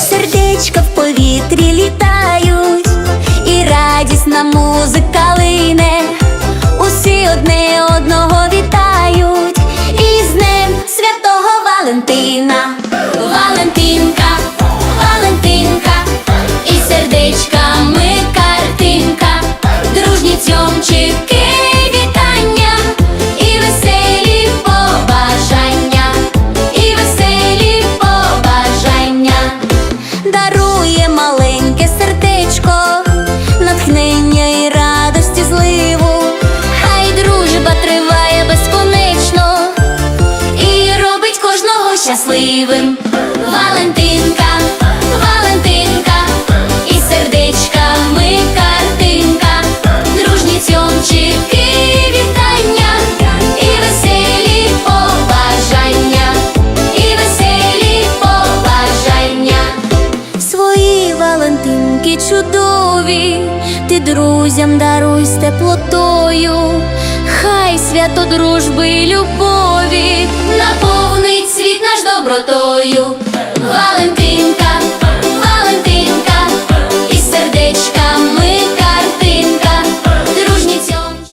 Сердечка в повітрі літають, і радісна музика лине. Усі одне одного вітають, і з ним святого Валентина. Валентинка, Валентинка, і сердечками картинка, дружні цьомчики, щасливим. Валентинка, Валентинка, і сердечками картинка, дружні цьомчики, вітання, і веселі побажання, і веселі побажання. Свої Валентинки чудові, ти друзям даруй з теплотою, хай свято дружби і добротою.